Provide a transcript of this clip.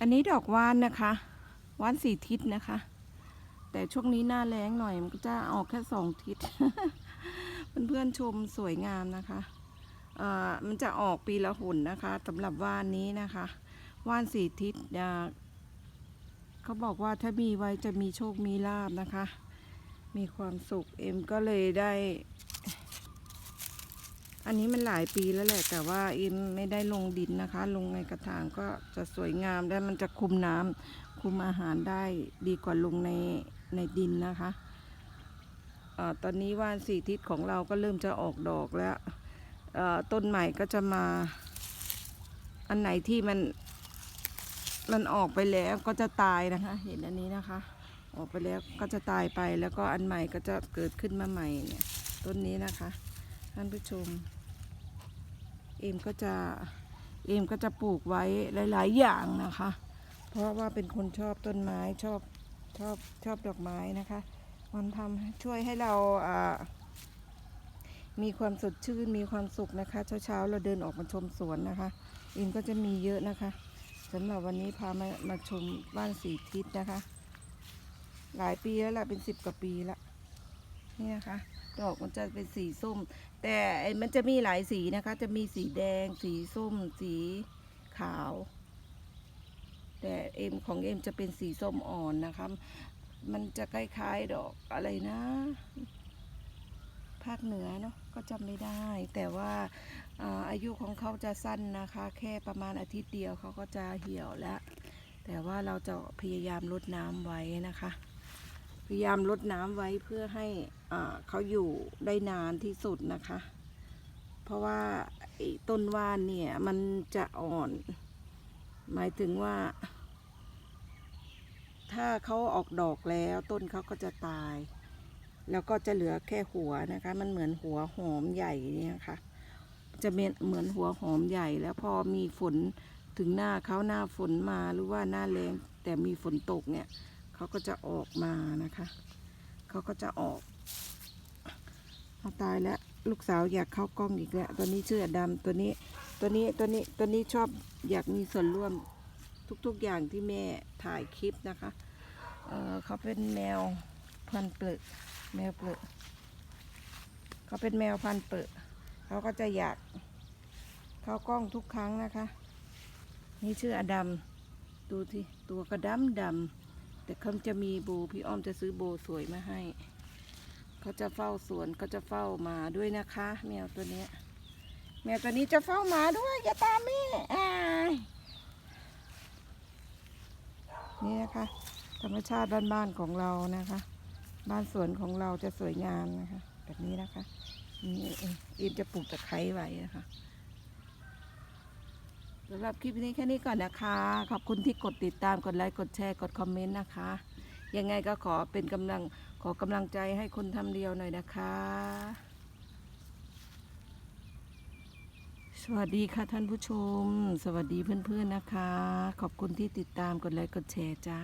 อันนี้ดอกว่านนะคะว่านสี่ทิศนะคะ แต่ช่วงนี้หน้าแรงหน่อยมันก็จะออกแค่สองทิศเพื่อนๆชมสวยงามนะคะอ่อมันจะออกปีละหนนะคะสำหรับว่านนี้นะคะว่านสี่ทิศเขาบอกว่าถ้ามีไว้จะมีโชคมีลาบนะคะ มีความสุขเอ็มก็เลยได้ อันนี้มันหลายปีแล้วแหละ แต่ว่าอ็มไม่ได้ลงดินนะคะ ลงในกระถางก็จะสวยงามและมันจะคุมน้ำคุมอาหารได้ดีกว่าลงในในดินนะคะออตอนนี้ว่านสี่ทิศของเราก็เริ่มจะออกดอกแล้วต้นใหม่ก็จะมา อันไหนที่มันมันออกไปแล้วก็จะตายนะคะ เห็นอันนี้นะคะ ออกไปแล้วก็จะตายไปแล้วก็อันใหม่ก็จะเกิดขึ้นมาใหม่เนี่ยต้นนี้นะคะท่านผู้ชม เอมก็จะเอมก็จะปลูกไว้หลาย ๆ อย่างนะคะ เพราะว่าเป็นคนชอบต้นไม้ชอบชอบชอบดอกไม้นะคะ มันทำช่วยให้เราอ่ามีความสดชื่นมีความสุขนะคะ เช้า ๆ เราเดินออกมาชมสวนนะคะเอมก็จะมีเยอะนะคะสำหรับวันนี้พามามาชมบ้านสีทิศนะคะ หลายปีแล้วล่ะเป็นสิบกว่าปีละ นี่นะคะ ดอกมันจะเป็นสีส้ม แต่มันจะมีหลายสีนะคะ จะมีสีแดง สีส้ม สีขาว แต่เอ็มของเอ็มจะเป็นสีส้มอ่อนนะคะ มันจะคล้ายๆดอกอะไรนะ ภาคเหนือเนาะ ก็จำไม่ได้ แต่ว่าอาอายุของเขาจะสั้นนะคะ แค่ประมาณอาทิตย์เดียวเขาก็จะเหี่ยวแล้ว แต่ว่าเราจะพยายามลดน้ำไว้นะคะ พยายามลดน้ำไว้เพื่อให้ เขาอยู่ได้นานที่สุดนะคะ เพราะว่าต้นว่านเนี่ยมันจะอ่อน หมายถึงว่า ถ้าเขาออกดอกแล้วต้นเขาก็จะตาย แล้วก็จะเหลือแค่หัวนะคะ มันเหมือนหัวหอมใหญ่เนี่ยค่ะ จะเป็นเหมือนหัวหอมใหญ่แล้วพอมีฝนถึงหน้าเขาหน้าฝนมาหรือว่าหน้าแรงแต่มีฝนตกเนี่ยเขาก็จะออกมานะคะ เขาก็จะออกเอาตายแล้วลูกสาวอยากเข้ากล้องอีกแล้วตัวนี้ชื่ออดำตัวนี้ตัวนี้ตัวนี้ตัวนี้ชอบอยากมีส่วนร่วมทุกๆอย่างที่แม่ถ่ายคลิปนะคะเเขาเป็นแมวพันเปลือกแมวเปลือกเขาเป็นแมวพันเปลือกเขาก็จะอยากเข้ากล้องทุกครั้งนะคะ นี่ชื่ออดัมดูที่ตัวกระดำดำ แต่เขาจะมีโบพี่อ้อมจะซื้อโบสวยมาให้ เขาจะเฝ้าสวนเขาจะเฝ้ามาด้วยนะคะ แมวตัวเนี้ย แมวตัวนี้จะเฝ้าหมาด้วยอย่าตามแม่อ้านี่นะคะ ธรรมชาติบ้านๆของเรานะคะ บ้านสวนของเราจะสวยงามนะคะ แบบนี้นะคะนี่เองอิมจะปลูกตะไคร้ไว้นะคะ สำหรับคลิปนี้แค่นี้ก่อนนะคะ ขอบคุณที่กดติดตาม กดไลค์ กดแชร์ กดคอมเมนต์นะคะ ยังไงก็ขอเป็นกำลัง ขอกำลังใจให้คนทำเดียวหน่อยนะคะ สวัสดีค่ะท่านผู้ชม สวัสดีเพื่อนๆนะคะ ขอบคุณที่ติดตาม กดไลค์ กดแชร์จ้า